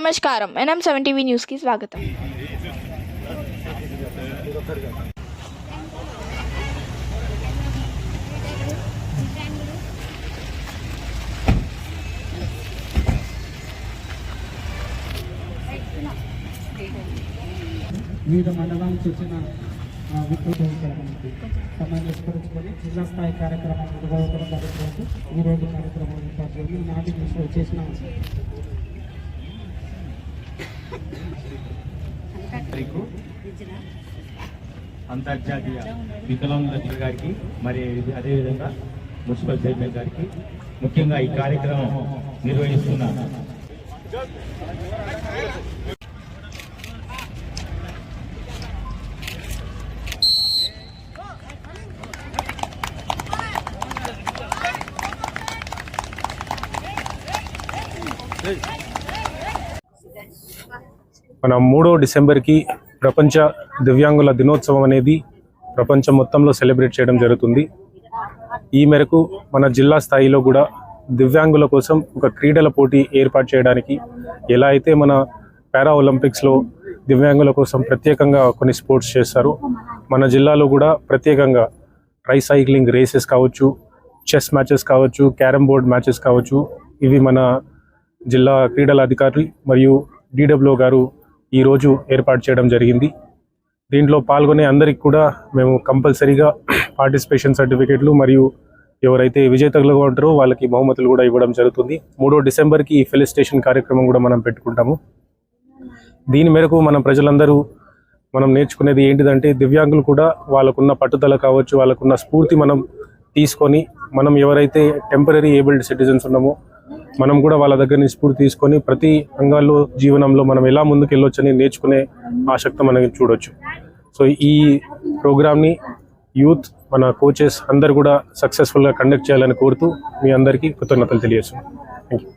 నమస్కారం. NM seven TV న్యూస్కి స్వాగతం. వివిధ మండలానికి వచ్చిన ఆ, విద్యుత్ జిల్లా స్థాయి కార్యక్రమం నిర్వహించడం జరుగుతుంది. ఈ రోజు కార్యక్రమం ఏర్పాటు నాటి దృష్టిలో చేసిన తారీఖు అంతర్జాతీయ వికలాంగుల దిన గారికి మరి అదేవిధంగా మున్సిపల్ చైర్మన్ గారికి ముఖ్యంగా ఈ కార్యక్రమం నిర్వహిస్తున్న మన మూడో డిసెంబర్కి ప్రపంచ దివ్యాంగుల దినోత్సవం అనేది ప్రపంచం మొత్తంలో సెలబ్రేట్ చేయడం జరుగుతుంది. ఈ మేరకు మన జిల్లా స్థాయిలో కూడా దివ్యాంగుల కోసం ఒక క్రీడల పోటీ ఏర్పాటు చేయడానికి ఎలా అయితే మన పారా ఒలింపిక్స్లో దివ్యాంగుల కోసం ప్రత్యేకంగా కొన్ని స్పోర్ట్స్ చేస్తారు మన జిల్లాలో కూడా ప్రత్యేకంగా ట్రై సైక్లింగ్ రేసెస్ కావచ్చు చెస్ మ్యాచెస్ కావచ్చు క్యారమ్ బోర్డ్ మ్యాచెస్ కావచ్చు ఇవి మన జిల్లా క్రీడల అధికారి మరియు డిడబ్ల్యూ గారు ఈరోజు ఏర్పాటు చేయడం జరిగింది. దీంట్లో పాల్గొనే అందరికి కూడా మేము కంపల్సరీగా పార్టిసిపేషన్ సర్టిఫికెట్లు మరియు ఎవరైతే విజేతలుగా ఉంటారో వాళ్ళకి బహుమతులు కూడా ఇవ్వడం జరుగుతుంది. మూడో డిసెంబర్కి ఈ ఫెలిస్టేషన్ కార్యక్రమం కూడా మనం పెట్టుకుంటాము. దీని మేరకు మనం ప్రజలందరూ మనం నేర్చుకునేది ఏంటిదంటే దివ్యాంగులు కూడా వాళ్ళకున్న పట్టుదల కావచ్చు వాళ్ళకున్న స్ఫూర్తి మనం తీసుకొని మనం ఎవరైతే టెంపరీ ఏబుల్డ్ సిటిజన్స్ ఉన్నామో మనం కూడా వాళ్ళ దగ్గర నుంచి స్ఫూర్తి తీసుకొని ప్రతి రంగాల్లో జీవనంలో మనం ఎలా ముందుకు వెళ్ళొచ్చని నేర్చుకునే ఆసక్తి మనం చూడొచ్చు. సో ఈ ప్రోగ్రామ్ని యూత్ మన కోచెస్ అందరు కూడా సక్సెస్ఫుల్గా కండక్ట్ చేయాలని కోరుతూ మీ అందరికీ కృతజ్ఞతలు తెలియజేస్తున్నాను థ్యాంక్ యూ